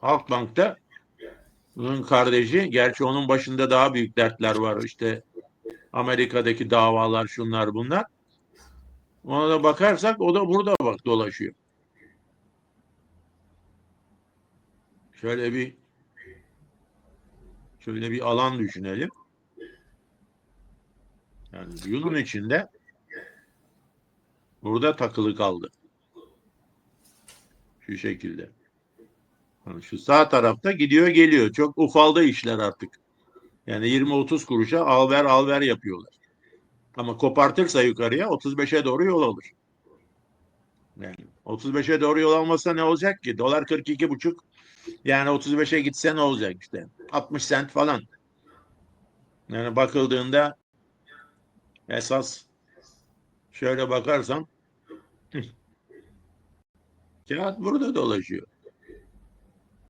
Halkbank'ta bunun kardeşi, gerçi onun başında daha büyük dertler var. İşte Amerika'daki davalar, şunlar bunlar. Ona da bakarsak o da burada bak dolaşıyor. Şöyle bir şöyle bir alan düşünelim. Yani yılın içinde burada takılı kaldı. Şu şekilde. Şu sağ tarafta gidiyor geliyor. Çok ufaldı işler artık. Yani 20-30 kuruşa al ver al ver yapıyorlar. Ama kopartırsa yukarıya 35'e doğru yol alır. Yani 35'e doğru yol almasa ne olacak ki? Dolar 42,5 yani 35'e gitse ne olacak işte? 60 sent falan. Yani bakıldığında esas şöyle bakarsan kağıt burada dolaşıyor.